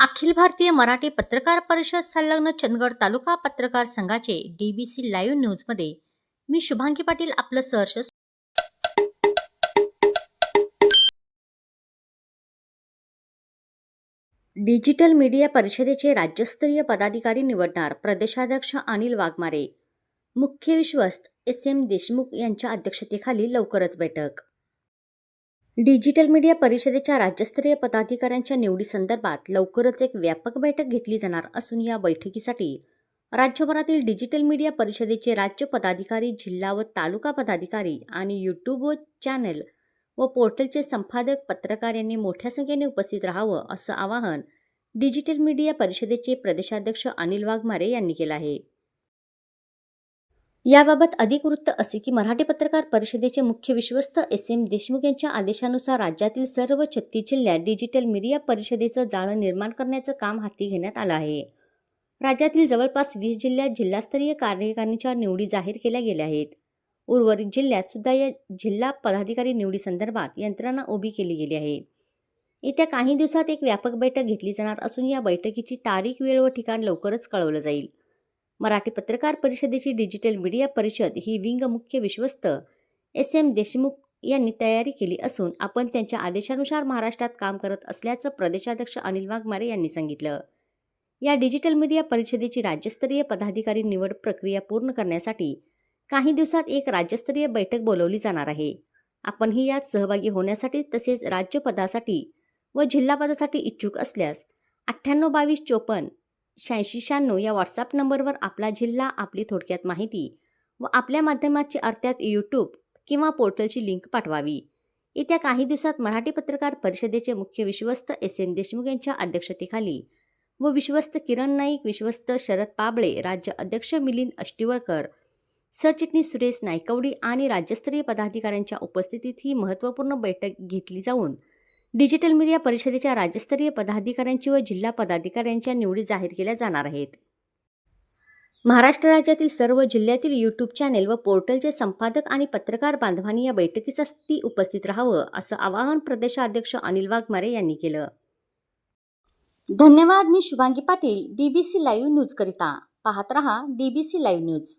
अखिल भारतीय मराठी पत्रकार परिषद संलग्न चंदगड तालुका पत्रकार संघाचे डीबीसी लाईव्ह न्यूजमध्ये मी शुभांगी पाटील आपलं सहर्ष डिजिटल मीडिया परिषदेचे राज्यस्तरीय पदाधिकारी निवडणार प्रदेशाध्यक्ष अनिल वाघमारे. मुख्य विश्वस्त एस एम देशमुख यांच्या अध्यक्षतेखाली लवकरच बैठक. डिजिटल मीडिया परिषदेच्या राज्यस्तरीय पदाधिकाऱ्यांच्या निवडीसंदर्भात लवकरच एक व्यापक बैठक घेतली जाणार असून या बैठकीसाठी राज्यभरातील डिजिटल मीडिया परिषदेचे राज्य पदाधिकारी जिल्हा व तालुका पदाधिकारी आणि यूट्यूब व चॅनल व पोर्टलचे संपादक पत्रकार यांनी मोठ्या संख्येने उपस्थित राहावं असं आवाहन डिजिटल मीडिया परिषदेचे प्रदेशाध्यक्ष अनिल वाघमारे यांनी केलं आहे. याबाबत अधिक वृत्त असे की मराठी पत्रकार परिषदेचे मुख्य विश्वस्त एस एम देशमुख यांच्या आदेशानुसार राज्यातील सर्व छत्तीस जिल्ह्यात डिजिटल मीडिया परिषदेचं जाळं निर्माण करण्याचं काम हाती घेण्यात आलं आहे. राज्यातील जवळपास वीस जिल्ह्यात जिल्हास्तरीय कार्यकारिणीच्या निवडी जाहीर केल्या गेल्या आहेत. उर्वरित जिल्ह्यात सुद्धा या जिल्हा पदाधिकारी निवडीसंदर्भात यंत्रणा उभी केली गेली आहे. येत्या काही दिवसात एक व्यापक बैठक घेतली जाणार असून या बैठकीची तारीख वेळ व ठिकाण लवकरच कळवलं जाईल. मराठी पत्रकार परिषदेची डिजिटल मीडिया परिषद ही विंग मुख्य विश्वस्त. एस. एम. देशमुख यांनी तयारी केली असून आपण त्यांच्या आदेशानुसार महाराष्ट्रात काम करत असल्याचं प्रदेशाध्यक्ष अनिल वाघमारे यांनी सांगितलं. या डिजिटल मीडिया परिषदेची राज्यस्तरीय पदाधिकारी निवड प्रक्रिया पूर्ण करण्यासाठी काही दिवसात एक राज्यस्तरीय बैठक बोलवली जाणार आहे. आपणही यात सहभागी होण्यासाठी तसेच राज्यपदासाठी व जिल्हापदासाठी इच्छुक असल्यास अठ्ठ्याण्णव बावीस चोपन्न शहाऐंशी शहाण्णव या व्हॉट्सअप नंबरवर आपला जिल्हा आपली थोडक्यात माहिती व आपल्या माध्यमाची अर्थात यूट्यूब किंवा पोर्टलची लिंक पाठवावी. येत्या काही दिवसात मराठी पत्रकार परिषदेचे मुख्य विश्वस्त एस एम देशमुख यांच्या अध्यक्षतेखाली व विश्वस्त किरण नाईक विश्वस्त शरद पाबळे राज्य अध्यक्ष मिलिंद अष्टीवळकर सरचिटणीस सुरेश नायकवडी आणि राज्यस्तरीय पदाधिकाऱ्यांच्या उपस्थितीत ही महत्त्वपूर्ण बैठक घेतली जाऊन डिजिटल मीडिया परिषदेच्या राज्यस्तरीय पदाधिकाऱ्यांची व जिल्हा पदाधिकाऱ्यांच्या निवडी जाहीर केल्या जाणार आहेत. महाराष्ट्र राज्यातील सर्व जिल्ह्यातील यूट्यूब चॅनेल व पोर्टलचे संपादक आणि पत्रकार बांधवांनी या बैठकीसाठी उपस्थित राहावं असं आवाहन प्रदेशाध्यक्ष अनिल वाघमारे यांनी केलं. धन्यवाद मी Shubhangi Patil DBC live news करिता. पाहत रहा डीबीसी लाईव्ह न्यूज